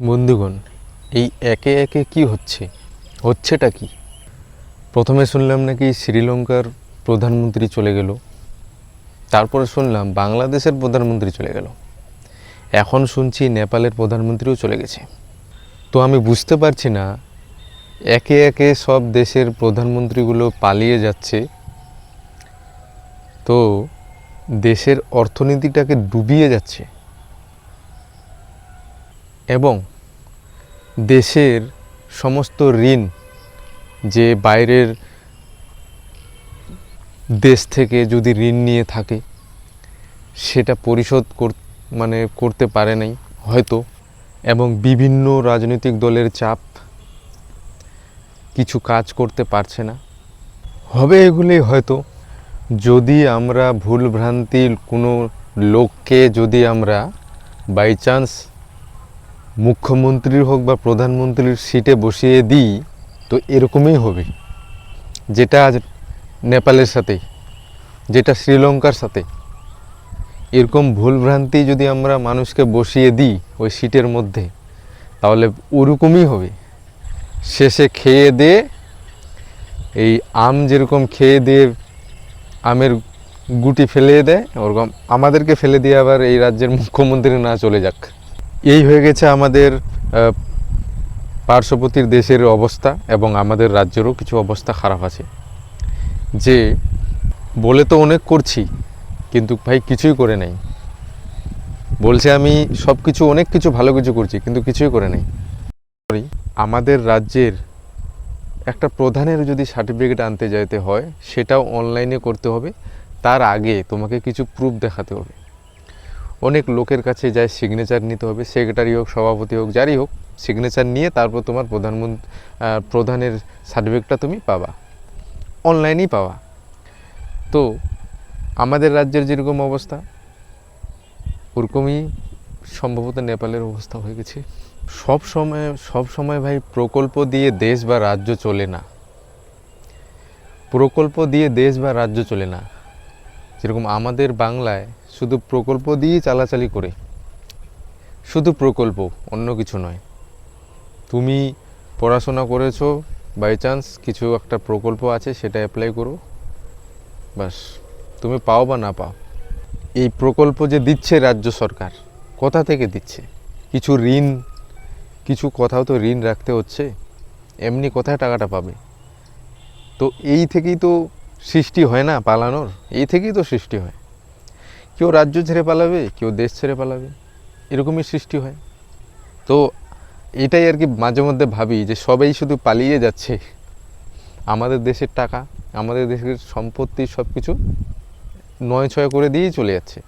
বন্ধুগণ, এই একে একে কি হচ্ছে? হচ্ছেটা কি? প্রথমে শুনলাম নাকি শ্রীলঙ্কার প্রধানমন্ত্রী চলে গেল। তারপরে শুনলাম বাংলাদেশের প্রধানমন্ত্রী চলে গেল। এখন শুনছি নেপালের প্রধানমন্ত্রীও চলে গেছে। তো আমি বুঝতে পারছি না, একে একে সব দেশের প্রধানমন্ত্রীগুলো পালিয়ে যাচ্ছে। তো দেশের অর্থনীতিটাকে ডুবিয়ে যাচ্ছে। এবং দেশের সমস্ত ঋণ যে বাইরের দেশ থেকে যদি ঋণ নিয়ে থাকে, সেটা পরিশোধ কর মানে করতে পারে নাই হয়তো। এবং বিভিন্ন রাজনৈতিক দলের চাপ কিছু কাজ করতে পারছে না। হবে এগুলি হয়তো যদি আমরা ভুল ভ্রান্তির কোনো লোককে যদি আমরা বাই চান্স মুখ্যমন্ত্রীর হোক বা প্রধানমন্ত্রীর সিটে বসিয়ে দিই, তো এরকমই হবে। যেটা আজ নেপালের সাথে, যেটা শ্রীলঙ্কার সাথে, এরকম ভুলভ্রান্তি যদি আমরা মানুষকে বসিয়ে দিই ওই সিটের মধ্যে, তাহলে ওরকমই হবে। শেষে খেয়ে দিয়ে এই আম যেরকম খেয়ে দিয়ে আমের গুটি ফেলে দেয় ওরকম আমাদেরকে ফেলে দিয়ে আবার এই রাজ্যের মুখ্যমন্ত্রী না চলে যাক। এই হয়ে গেছে আমাদের আহ, পার্শ্ববর্তী দেশের অবস্থা এবং আমাদের রাজ্যেরও কিছু অবস্থা খারাপ আছে। যে বলে তো অনেক করছি কিন্তু ভাই কিছুই করে নাই। বলছে আমি সব কিছু অনেক কিছু ভালো কিছু করছি কিন্তু কিছুই করে নাই। আমাদের রাজ্যের একটা প্রধানের যদি সার্টিফিকেট আনতে যাইতে হয় সেটাও অনলাইনে করতে হবে। তার আগে তোমাকে কিছু প্রুফ দেখাতে হবে। অনেক লোকের কাছে যায় সিগনেচার নিতে হবে সেক্রেটারি হোক, সভাপতি হোক, যারই হোক সিগনেচার নিয়ে তারপর তোমার প্রধানমন্ত্রী প্রধানের সার্টিফিকেটটা তুমি পাবা। অনলাইনেই পাওয়া তো আমাদের রাজ্যের যেরকম অবস্থা, ওরকমই সম্ভবত নেপালের অবস্থা হয়ে গেছে। সব সময় সব সময় ভাই প্রকল্প দিয়ে দেশ বা রাজ্য চলে না। প্রকল্প দিয়ে দেশ বা রাজ্য চলে না। যেরকম আমাদের বাংলায় শুধু প্রকল্প দিয়েই চালাচালি করে, শুধু প্রকল্প, অন্য কিছু নয়। তুমি পড়াশোনা করেছ বাই চান্স কিছু একটা প্রকল্প আছে, সেটা অ্যাপ্লাই করো। বাস তুমি পাও বা না পাও, এই প্রকল্প যে দিচ্ছে রাজ্য সরকার, কোথা থেকে দিচ্ছে? কিছু ঋণ, কিছু কোথাও তো ঋণ রাখতে হচ্ছে, এমনি কোথায় টাকাটা পাবে? তো এই থেকেই তো সৃষ্টি হয় না পালানোর? এই থেকেই তো সৃষ্টি হয়। কেউ রাজ্য ছেড়ে পালাবে, কেউ দেশ ছেড়ে পালাবে, এরকমই সৃষ্টি হয়। তো এটাই আর কি মাঝে মধ্যে ভাবি যে সবাই শুধু পালিয়ে যাচ্ছে। আমাদের দেশের টাকা, আমাদের দেশের সম্পত্তি সব কিছু নয় ছয় করে দিয়েই চলে যাচ্ছে।